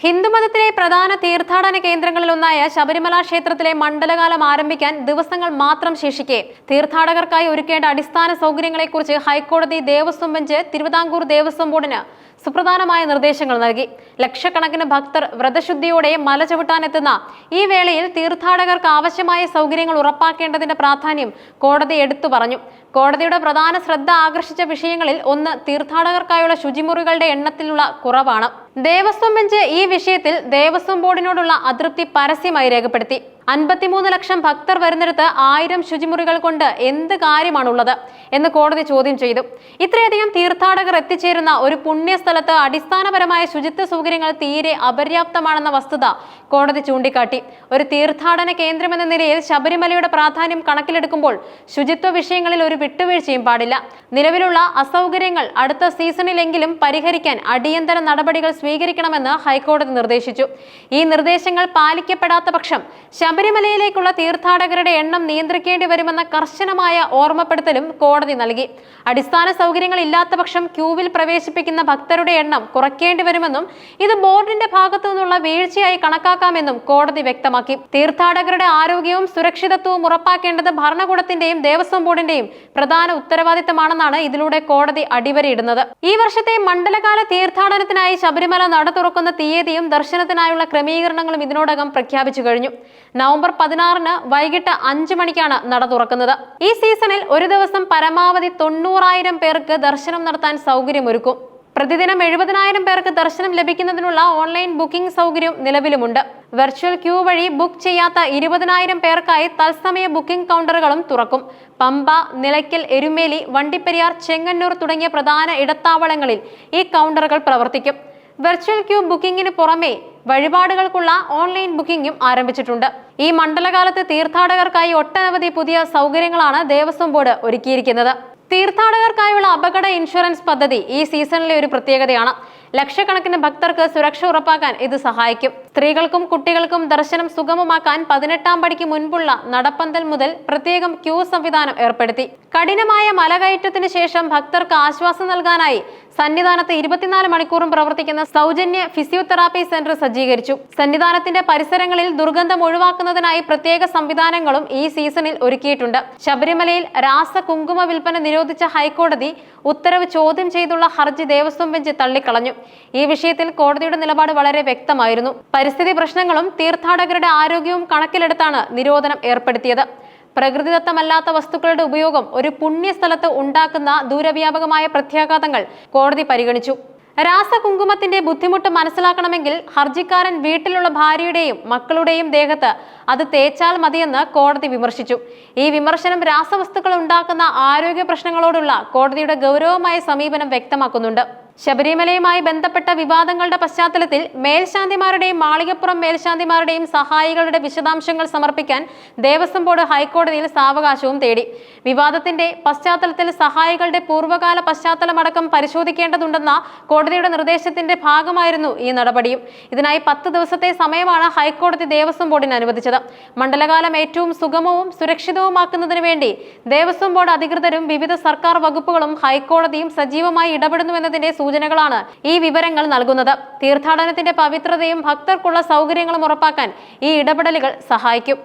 ഹിന്ദുമതത്തിലെ പ്രധാന തീർത്ഥാടന കേന്ദ്രങ്ങളിലൊന്നായ ശബരിമല ക്ഷേത്രത്തിലെ മണ്ഡലകാലം ആരംഭിക്കാൻ ദിവസങ്ങൾ മാത്രം ശേഷിക്കെ തീർത്ഥാടകർക്കായി ഒരുക്കേണ്ട അടിസ്ഥാന സൗകര്യങ്ങളെക്കുറിച്ച് ഹൈക്കോടതി ദേവസ്വം ബെഞ്ച് തിരുവിതാംകൂർ ദേവസ്വം ബോർഡിന് സുപ്രധാനമായ നിർദ്ദേശങ്ങൾ നൽകി. ലക്ഷക്കണക്കിന് ഭക്തർ വ്രതശുദ്ധിയോടെ മല ചവിട്ടാനെത്തുന്ന ഈ വേളയിൽ തീർത്ഥാടകർക്ക് ആവശ്യമായ സൗകര്യങ്ങൾ ഉറപ്പാക്കേണ്ടതിന്റെ പ്രാധാന്യം കോടതി എടുത്തു പറഞ്ഞു. കോടതിയുടെ പ്രധാന ശ്രദ്ധ ആകർഷിച്ച വിഷയങ്ങളിൽ ഒന്ന് തീർത്ഥാടകർക്കായുള്ള ശുചിമുറികളുടെ എണ്ണത്തിലുള്ള കുറവാണ്. ദേവസ്വം ബെഞ്ച് ഈ വിഷയത്തിൽ ദേവസ്വം ബോർഡിനോടുള്ള അതൃപ്തി പരസ്യമായി രേഖപ്പെടുത്തി. അൻപത്തിമൂന്ന് ലക്ഷം ഭക്തർ വരുന്നിടത്ത് ആയിരം ശുചിമുറികൾ കൊണ്ട് എന്ത് കാര്യമാണുള്ളത് എന്ന് കോടതി ചോദ്യം ചെയ്തു. ഇത്രയധികം തീർത്ഥാടകർ എത്തിച്ചേരുന്ന ഒരു പുണ്യസ്ഥലത്ത് അടിസ്ഥാനപരമായ ശുചിത്വ സൗകര്യങ്ങൾ തീരെ അപര്യാപ്തമാണെന്ന വസ്തുത കോടതി ചൂണ്ടിക്കാട്ടി. ഒരു തീർത്ഥാടന കേന്ദ്രമെന്ന നിലയിൽ ശബരിമലയുടെ പ്രാധാന്യം കണക്കിലെടുക്കുമ്പോൾ ശുചിത്വ വിഷയങ്ങളിൽ ഒരു വിട്ടുവീഴ്ചയും പാടില്ല. നിലവിലുള്ള അസൗകര്യങ്ങൾ അടുത്ത സീസണിലെങ്കിലും പരിഹരിക്കാൻ അടിയന്തര നടപടികൾ സ്വീകരിക്കണമെന്ന് ഹൈക്കോടതി നിർദ്ദേശിച്ചു. ഈ നിർദ്ദേശങ്ങൾ പാലിക്കപ്പെടാത്ത പക്ഷം ശബരിമലയിലേക്കുള്ള തീർത്ഥാടകരുടെ എണ്ണം നിയന്ത്രിക്കേണ്ടി വരുമെന്ന കർശനമായ ഓർമ്മപ്പെടുത്തലും കോടതി നൽകി. അടിസ്ഥാന സൗകര്യങ്ങൾ ഇല്ലാത്ത പക്ഷം ക്യൂവിൽ പ്രവേശിപ്പിക്കുന്ന ഭക്തരുടെ എണ്ണം കുറയ്ക്കേണ്ടി വരുമെന്നും ഇത് ബോർഡിന്റെ ഭാഗത്തു നിന്നുള്ള വീഴ്ചയായി കണക്കാക്കാമെന്നും കോടതി വ്യക്തമാക്കി. തീർത്ഥാടകരുടെ ആരോഗ്യവും സുരക്ഷിതത്വവും ഉറപ്പാക്കേണ്ടത് ഭരണകൂടത്തിന്റെയും ദേവസ്വം ബോർഡിന്റെയും പ്രധാന ഉത്തരവാദിത്തമാണെന്നാണ് ഇതിലൂടെ കോടതി അടിവരയിടുന്നത്. ഈ വർഷത്തെ മണ്ഡലകാല തീർത്ഥാടനത്തിനായി ശബരിമല നട തുറക്കുന്ന തീയതിയും ദർശനത്തിനായുള്ള ക്രമീകരണങ്ങളും ഇതിനോടകം പ്രഖ്യാപിച്ചു കഴിഞ്ഞു. നവംബർ പതിനാറിന് വൈകിട്ട് അഞ്ചു മണിക്കാണ് നട തുറക്കുന്നത്. ഈ സീസണിൽ ഒരു ദിവസം പരമാവധി തൊണ്ണൂറായിരം പേർക്ക് ദർശനം നടത്താൻ സൗകര്യമൊരുക്കും. പ്രതിദിനം എഴുപതിനായിരം പേർക്ക് ദർശനം ലഭിക്കുന്നതിനുള്ള ഓൺലൈൻ ബുക്കിംഗ് സൗകര്യം നിലവിലുമുണ്ട്. വെർച്വൽ ക്യൂ വഴി ബുക്ക് ചെയ്യാത്ത ഇരുപതിനായിരം പേർക്കായി തത്സമയ ബുക്കിംഗ് കൗണ്ടറുകളും തുറക്കും. പമ്പ നിലയ്ക്കൽ എരുമേലി വണ്ടിപ്പെരിയാർ ചെങ്ങന്നൂർ തുടങ്ങിയ പ്രധാന ഇടത്താവളങ്ങളിൽ ഈ കൗണ്ടറുകൾ പ്രവർത്തിക്കും. വെർച്വൽ ക്യൂ ബുക്കിംഗിന് പുറമെ വഴിപാടുകൾക്കുള്ള ഓൺലൈൻ ബുക്കിംഗും ആരംഭിച്ചിട്ടുണ്ട്. ഈ മണ്ഡലകാലത്ത് തീർത്ഥാടകർക്കായി ഒട്ടനവധി പുതിയ സൗകര്യങ്ങളാണ് ദേവസ്വം ബോർഡ് ഒരുക്കിയിരിക്കുന്നത്. തീർത്ഥാടകർക്കായുള്ള അപകട ഇൻഷുറൻസ് പദ്ധതി ഈ സീസണിലെ ഒരു പ്രത്യേകതയാണ്. ലക്ഷക്കണക്കിന് ഭക്തർക്ക് സുരക്ഷ ഉറപ്പാക്കാൻ ഇത് സഹായിക്കും. സ്ത്രീകൾക്കും കുട്ടികൾക്കും ദർശനം സുഗമമാക്കാൻ പതിനെട്ടാം പടിക്ക് മുൻപുള്ള നടപ്പന്തൽ മുതൽ പ്രത്യേകം ക്യൂ സംവിധാനം ഏർപ്പെടുത്തി. കഠിനമായ മലകയറ്റത്തിന് ശേഷം ഭക്തർക്ക് ആശ്വാസം നൽകാനായി സന്നിധാനത്ത് ഇരുപത്തിനാല് മണിക്കൂറും പ്രവർത്തിക്കുന്ന സൗജന്യ ഫിസിയോതെറാപ്പി സെന്റർ സജ്ജീകരിച്ചു. സന്നിധാനത്തിന്റെ പരിസരങ്ങളിൽ ദുർഗന്ധം ഒഴിവാക്കുന്നതിനായി പ്രത്യേക സംവിധാനങ്ങളും ഈ സീസണിൽ ഒരുക്കിയിട്ടുണ്ട്. ശബരിമലയിൽ രാസ കുങ്കുമ വിൽപ്പന നിരോധിച്ച ഹൈക്കോടതി ഉത്തരവ് ചോദ്യം ചെയ്തുള്ള ഹർജി ദേവസ്വം ബെഞ്ച് തള്ളിക്കളഞ്ഞു. ഈ വിഷയത്തിൽ കോടതിയുടെ നിലപാട് വളരെ വ്യക്തമായിരുന്നു. പരിസ്ഥിതി പ്രശ്നങ്ങളും തീർത്ഥാടകരുടെ ആരോഗ്യവും കണക്കിലെടുത്താണ് നിരോധനം ഏർപ്പെടുത്തിയത്. പ്രകൃതിദത്തമല്ലാത്ത വസ്തുക്കളുടെ ഉപയോഗം ഒരു പുണ്യസ്ഥലത്ത് ഉണ്ടാക്കുന്ന ദൂരവ്യാപകമായ പ്രത്യാഘാതങ്ങൾ കോടതി പരിഗണിച്ചു. രാസകുങ്കുമത്തിന്റെ ബുദ്ധിമുട്ട് മനസ്സിലാക്കണമെങ്കിൽ ഹർജിക്കാരൻ വീട്ടിലുള്ള ഭാര്യയുടെയും മക്കളുടെയും ദേഹത്ത് അത് തേച്ചാൽ മതിയെന്ന് കോടതി വിമർശിച്ചു. ഈ വിമർശനം രാസവസ്തുക്കൾ ഉണ്ടാക്കുന്ന ആരോഗ്യ പ്രശ്നങ്ങളോടുള്ള കോടതിയുടെ ഗൗരവമായ സമീപനം വ്യക്തമാക്കുന്നുണ്ട്. ശബരിമലയുമായി ബന്ധപ്പെട്ട വിവാദങ്ങളുടെ പശ്ചാത്തലത്തിൽ മേൽശാന്തിമാരുടെയും മാളികപ്പുറം മേൽശാന്തിമാരുടെയും സഹായികളുടെ വിശദാംശങ്ങൾ സമർപ്പിക്കാൻ ദേവസ്വം ബോർഡ് ഹൈക്കോടതിയിൽ സാവകാശവും തേടി. വിവാദത്തിന്റെ പശ്ചാത്തലത്തിൽ സഹായികളുടെ പൂർവകാല പശ്ചാത്തലമടക്കം പരിശോധിക്കേണ്ടതുണ്ടെന്ന കോടതിയുടെ നിർദ്ദേശത്തിന്റെ ഭാഗമായിരുന്നു ഈ നടപടിയും. ഇതിനായി പത്ത് ദിവസത്തെ സമയമാണ് ഹൈക്കോടതി ദേവസ്വം ബോർഡിന് അനുവദിച്ചത്. മണ്ഡലകാലം ഏറ്റവും സുഗമവും സുരക്ഷിതവുമാക്കുന്നതിന് വേണ്ടി ദേവസ്വം ബോർഡ് അധികൃതരും വിവിധ സർക്കാർ വകുപ്പുകളും ഹൈക്കോടതിയും സജീവമായി ഇടപെടുന്നുവെന്നതിന്റെ സൂചനകളാണ് ഈ വിവരങ്ങൾ നൽകുന്നത്. തീർത്ഥാടനത്തിന്റെ പവിത്രതയും ഭക്തർക്കുള്ള സൗകര്യങ്ങളും ഉറപ്പാക്കാൻ ഈ ഇടപെടലുകൾ സഹായിക്കും.